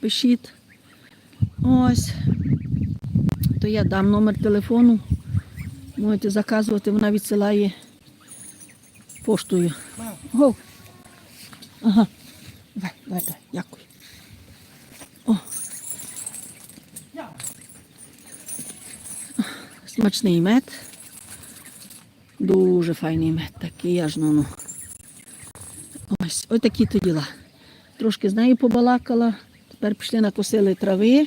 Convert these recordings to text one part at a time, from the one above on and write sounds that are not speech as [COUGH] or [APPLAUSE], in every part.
пишіть. Ось. То я дам номер телефону. Можете заказувати, вона відсилає поштою. Ага. Давай, давай, давай, дякую. О. Смачний мед. Дуже файний мед, такий аж ну. ну. Ось, ось такі то діла. Трошки з нею побалакала. Тепер пішли накосили трави,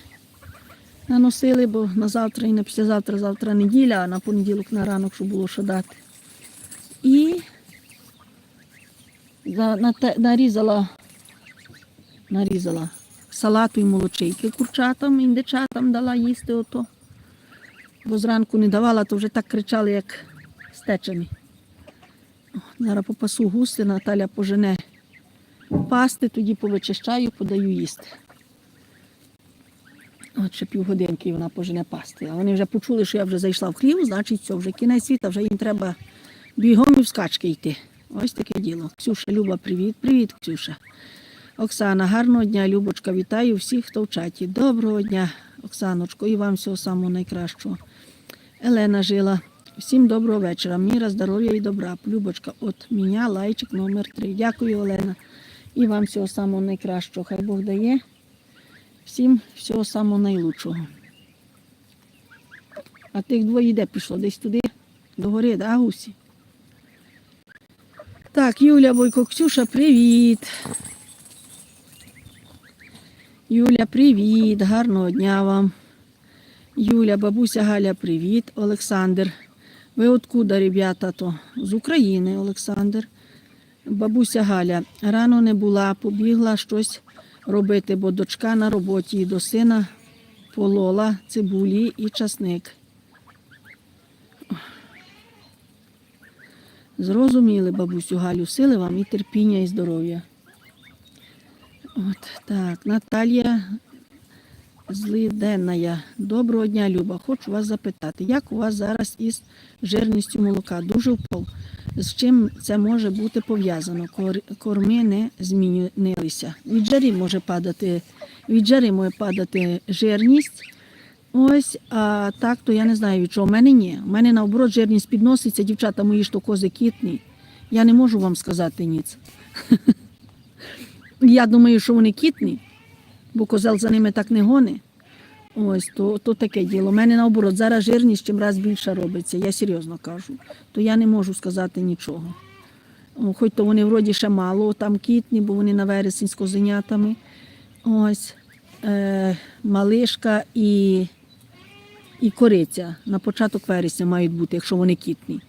наносили, бо на завтра і на післязавтра, завтра неділя, а на понеділок на ранок, щоб було що дати. І нарізала, нарізала салату і молочейки курчатам, індичатам дала їсти ото. Бо зранку не давала, то вже так кричали, як стечені. Зараз попасу густи, Наталя пожене пасти, тоді повичищаю, подаю їсти. От ще півгодинки і вона пожене пасти. А вони вже почули, що я вже зайшла в хлів, значить, все, вже кінець світа, вже їм треба бігом і в скачки йти. Ось таке діло. Ксюша, Люба, привіт. Привіт, Ксюша. Оксана, гарного дня, Любочка, вітаю всіх, хто в чаті. Доброго дня, Оксаночко, і вам всього самого найкращого. Елена жила. Всім доброго вечора. Міра, здоров'я і добра. Любочка, от мене лайчик номер 3 Дякую, Олена. І вам всього самого найкращого. Хай Бог дає. Всім всього самого найлучшого. А тих двоє де пішло? Десь туди, до гори, да, гусі? Так, Юля Бойко, Ксюша, привіт. Юля, привіт, гарного дня вам. Юля, бабуся Галя, привіт. Олександр. Ви откуда, ребята, то? З України, Олександр. Бабуся Галя, рано не була, побігла щось робити, бо дочка на роботі до сина полола цибулі і часник. Зрозуміли, бабусю Галю, сили вам і терпіння, і здоров'я. От так, Наталія Злиденная. Доброго дня, Люба. Хочу вас запитати, як у вас зараз із жирністю молока? Дуже впав. З чим це може бути пов'язано? Корми не змінилися. Від жари може падати, від жари може падати жирність. Ось, а так, то я не знаю від чого. У мене ні. У мене наоборот жирність підноситься, дівчата мої, що кози кітні. Я не можу вам сказати ніц. [LAUGHS] Я думаю, що вони кітні, бо козел за ними так не гони. Ось, то, то таке діло. У мене наоборот, зараз жирність чим раз більше робиться, я серйозно кажу. То я не можу сказати нічого. Хоч то вони вроді ще мало, там кітні, бо вони на вересень з козенятами. Ось е, малишка і, і кориця на початок вересня мають бути, якщо вони кітні.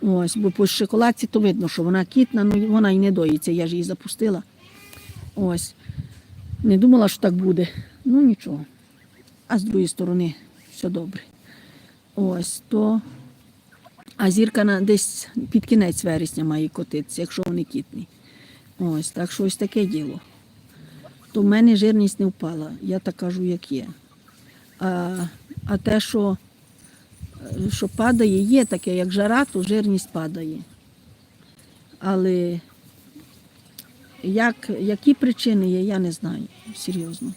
Ось, бо по шоколадці то видно, що вона кітна, ну вона і не доїться, я ж її запустила. Ось. Не думала, що так буде. Ну нічого. А з другої сторони все добре. Ось то. А зірка на десь під кінець вересня має котитися, якщо вони кітні. Ось, так що ось таке діло. То в мене жирність не впала, я так кажу, як є. А, а те, що, що падає, є таке, як жара, то жирність падає. Але як, які причини є, я не знаю, серйозно.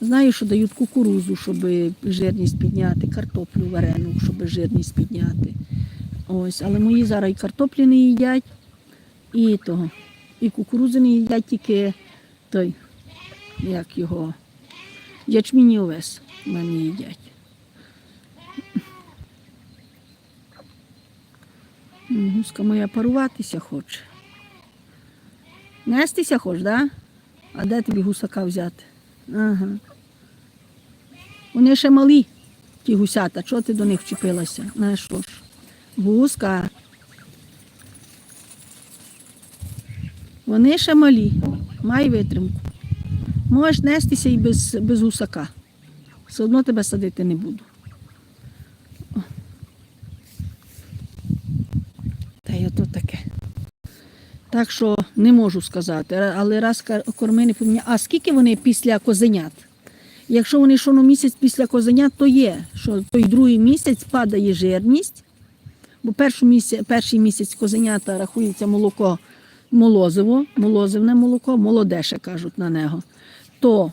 Знаю, що дають кукурузу, щоб жирність підняти, картоплю варену, щоб жирність підняти. Ось, але мої зараз і картоплі не їдять, і того, і кукурузи не їдять тільки той, як його, ячмінь і овес в мене їдять. Гуска моя паруватися хоче. Нестися хочеш, да? А де тобі гусака взяти? Ага. Вони ще малі, ті гусята. Чого ти до них вчепилася? На що ж? Гуска. Вони ще малі. Май витримку. Можеш нестися і без, без гусака. Все одно тебе садити не буду. О. Та й ото таке. Так що не можу сказати, але раз корми не поміняли. А скільки вони після козенят? Якщо вони що на місяць після козенят, то є, що той другий місяць падає жирність, бо перший місяць, перший місяць козенята рахується молоко молозиво, молозивне молоко, молодеше кажуть на нього. То